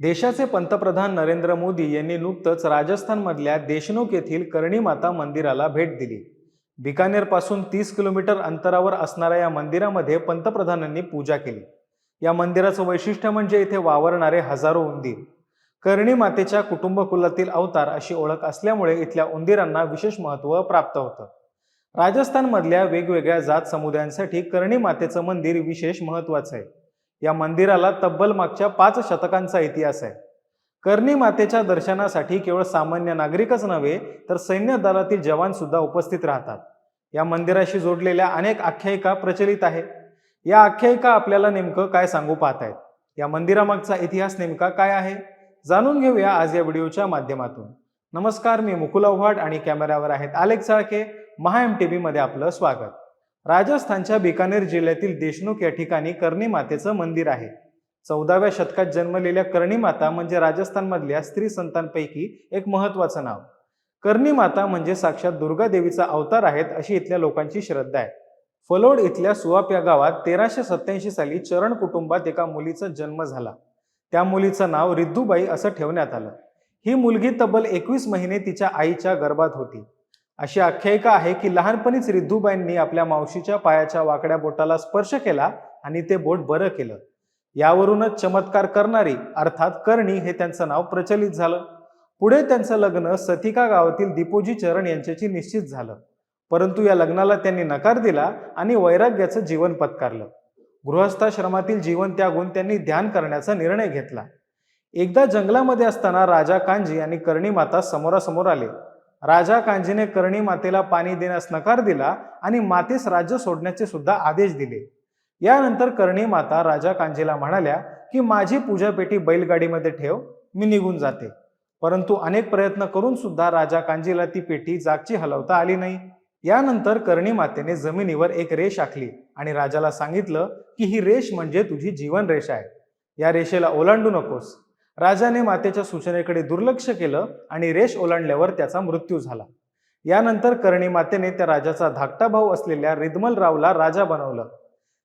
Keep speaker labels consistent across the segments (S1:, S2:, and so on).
S1: देशाचे पंतप्रधान नरेंद्र मोदी यांनी नुकतंच राजस्थानमधल्या देशनोक येथील कर्णीमाता मंदिराला भेट दिली. बिकानेरपासून तीस किलोमीटर अंतरावर असणाऱ्या या मंदिरामध्ये पंतप्रधानांनी पूजा केली. या मंदिराचं वैशिष्ट्य म्हणजे इथे वावरणारे हजारो उंदीर. करणी मातेच्या कुटुंब कुलातील अवतार अशी ओळख असल्यामुळे इथल्या उंदीरांना विशेष महत्त्व प्राप्त होतं. राजस्थानमधल्या वेगवेगळ्या जात समुदायांसाठी करणी मातेचं मंदिर विशेष महत्त्वाचं आहे. या मंदिराला तब्बल मागच्या पाच शतकांचा इतिहास आहे. कर्णी मातेच्या दर्शनासाठी केवळ सामान्य नागरिकच नव्हे तर सैन्य दलातील जवान सुद्धा उपस्थित राहतात. या मंदिराशी जोडलेल्या अनेक आख्यायिका प्रचलित आहे. या आख्यायिका आपल्याला नेमकं काय सांगू पाहतायत? या मंदिरामागचा इतिहास नेमका काय आहे? जाणून घेऊया आज या व्हिडिओच्या माध्यमातून. नमस्कार मी मुकुल आव्हाड आणि कॅमेऱ्यावर आहेत आलेख साळके महा एम टी व्हीमध्ये आपलं स्वागत. राजस्थानच्या बिकानेर जिल्ह्यातील देशमुख या ठिकाणी कर्णी मातेचं मंदिर आहे. चौदाव्या शतकात जन्मलेल्या कर्णी माता म्हणजे राजस्थानमधल्या स्त्री संतांपैकी एक महत्वाचं नाव. कर्णी माता म्हणजे साक्षात दुर्गा देवीचा अवतार आहेत अशी इथल्या लोकांची श्रद्धा आहे. फलोड इथल्या सुवाप या गावात तेराशे सत्याऐंशी साली चरण कुटुंबात एका मुलीचा जन्म झाला. त्या मुलीचं नाव रिद्धूबाई असं ठेवण्यात आलं. ही मुलगी तब्बल एकवीस महिने तिच्या आईच्या गर्भात होती. अशी आख्यायिका आहे की लहानपणीच रिद्धूबाईंनी आपल्या मावशीच्या पायाच्या वाकड्या बोटाला स्पर्श केला आणि ते बोट बरं केलं. यावरूनच चमत्कार करणारी अर्थात कर्णी हे त्यांचं नाव प्रचलित झालं. पुढे त्यांचं लग्न सथिका गावातील दीपोजी चरण यांच्याशी निश्चित झालं. परंतु या लग्नाला त्यांनी नकार दिला आणि वैराग्याचं जीवन पत्कारलं. गृहस्थाश्रमातील जीवन त्यागून त्यांनी ध्यान करण्याचा निर्णय घेतला. एकदा जंगलामध्ये असताना राजा कांजी आणि कर्णी माता समोरासमोर आले. राजा कांजीने कर्णी मातेला पाणी देण्यास नकार दिला आणि मातेस राज्य सोडण्याचे सुद्धा आदेश दिले. यानंतर कर्णी माता राजा कांजीला म्हणाल्या की माझी पूजापेटी बैलगाडीमध्ये ठेव मी निघून जाते. परंतु अनेक प्रयत्न करून सुद्धा राजा कांजीला ती पेटी जागची हलवता आली नाही. यानंतर कर्णी मातेने जमिनीवर एक रेष आखली आणि राजाला सांगितलं की ही रेष म्हणजे तुझी जीवन रेष आहे. या रेषेला ओलांडू नकोस. राजाने मातेच्या सूचनेकडे दुर्लक्ष केलं आणि रेष ओलांडल्यावर त्याचा मृत्यू झाला. यानंतर कर्णी मातेने त्या राजाचा धाकटा भाऊ असलेल्या रिदमलरावला राजा बनवलं.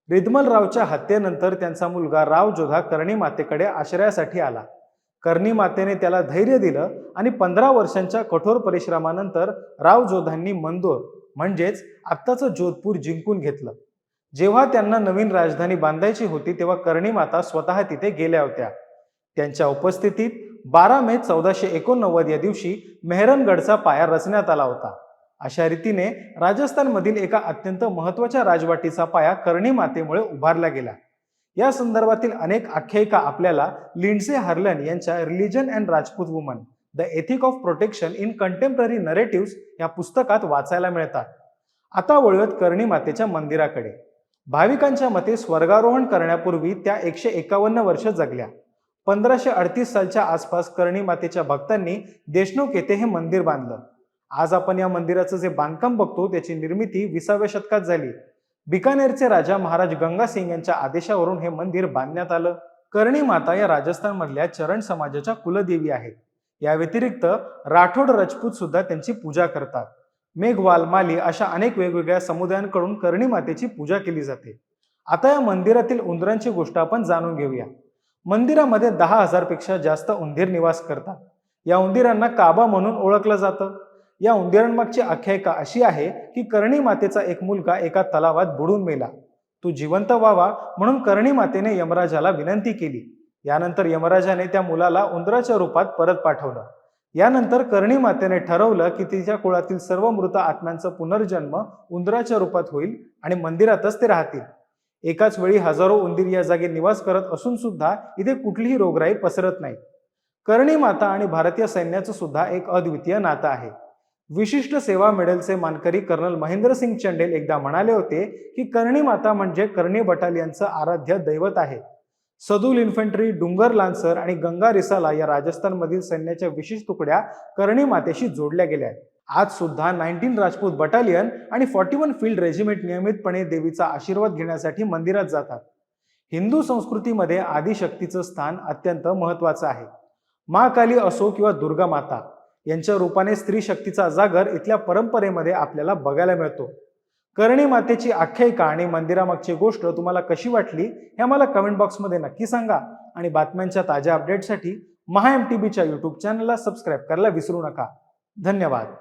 S1: रिदमलरावच्या हत्येनंतर त्यांचा मुलगा राव जोधा कर्णी मातेकडे आश्रयासाठी आला. कर्णी मातेने त्याला धैर्य दिलं आणि पंधरा वर्षांच्या कठोर परिश्रमानंतर राव जोधांनी मंदोर म्हणजेच आत्ताचं जोधपूर जिंकून घेतलं. जेव्हा त्यांना नवीन राजधानी बांधायची होती तेव्हा कर्णी माता स्वतः तिथे गेल्या होत्या. त्यांच्या उपस्थितीत बारा मे चौदाशे एकोणनव्वद या दिवशी मेहरनगडचा पाया रचण्यात आला होता. अशा रीतीने राजस्थानमधील एका अत्यंत महत्त्वाच्या राजवाटीचा पाया कर्णी मातेमुळे उभारला गेला. या संदर्भातील अनेक आख्यायिका आपल्याला लिंडसे हार्लन यांच्या religion and Rajput woman the ethic of protection in contemporary narratives या पुस्तकात वाचायला मिळतात. आता वळूयात कर्णी मातेच्या मंदिराकडे. भाविकांच्या मते स्वर्गारोहण करण्यापूर्वी त्या एकशे एकावन्न वर्ष जगल्या. पंधराशे अडतीस सालच्या आसपास कर्णी मातेच्या भक्तांनी देशमुख येथे हे मंदिर बांधलं. आज आपण या मंदिराचं जे बांधकाम बघतो त्याची निर्मिती विसाव्या शतकात झाली. बिकानेरचे राजा महाराज गंगा सिंग यांच्या आदेशावरून हे मंदिर बांधण्यात आलं. कर्णी माता या राजस्थानमधल्या चरण समाजाच्या कुलदेवी आहेत. या व्यतिरिक्त राठोड राजपूत सुद्धा त्यांची पूजा करतात. मेघवाल माली अशा अनेक वेगवेगळ्या समुदायांकडून कर्णी मातेची पूजा केली जाते. आता या मंदिरातील उंदरांची गोष्ट आपण जाणून घेऊया. मंदिरामध्ये दहा हजारपेक्षा जास्त उंदीर निवास करतात. या उंदिरांना काबा म्हणून ओळखलं जातं. या उंदिरांमागची आख्यायिका अशी आहे की कर्णी मातेचा एक मुलगा एका तलावात बुडून मेला. तो जिवंत व्हावा म्हणून कर्णी मातेने यमराजाला विनंती केली. यानंतर यमराजाने त्या मुलाला उंदराच्या रूपात परत पाठवलं. यानंतर कर्णी मातेने ठरवलं की तिच्या कुळातील सर्व मृत आत्म्यांचा पुनर्जन्म उंदराच्या रूपात होईल आणि मंदिरातच ते राहतील. एकाच वेळी हजारो उंदीर या जागी निवास करत असून सुद्धा इथे कुठलीही रोगराई पसरत नाही. कर्णी माता आणि भारतीय सैन्याचं सुद्धा एक अद्वितीय नातं आहे. विशिष्ट सेवा मेडलचे मानकरी कर्नल महेंद्रसिंग चंडेल एकदा म्हणाले होते की कर्णी माता म्हणजे कर्णी बटालियनचं आराध्य दैवत आहे. सदुल इन्फंट्री डुंगर लान्सर आणि गंगा रिसाला या राजस्थानमधील सैन्याच्या विशेष तुकड्या कर्णी मातेशी जोडल्या गेल्या आहेत. आज सुद्धा नाईन्टीन राजपूत बटालियन आणि फॉर्टी वन फील्ड रेजिमेंट नियमितपणे देवीचा आशीर्वाद घेण्यासाठी मंदिरात जातात. हिंदू संस्कृतीमध्ये आदिशक्तीचं स्थान अत्यंत महत्वाचं आहे. महाकाली असो किंवा दुर्गा माता यांच्या रूपाने स्त्री शक्तीचा जागर इथल्या परंपरेमध्ये आपल्याला बघायला मिळतो. कर्णी मातेची आख्यायिका आणि मंदिरामागची गोष्ट तुम्हाला कशी वाटली हे मला कमेंट बॉक्समध्ये नक्की सांगा आणि बातम्यांच्या ताज्या अपडेटसाठी महा एम टी बीच्या यूट्यूब चॅनलला सबस्क्राईब करायला विसरू नका. धन्यवाद.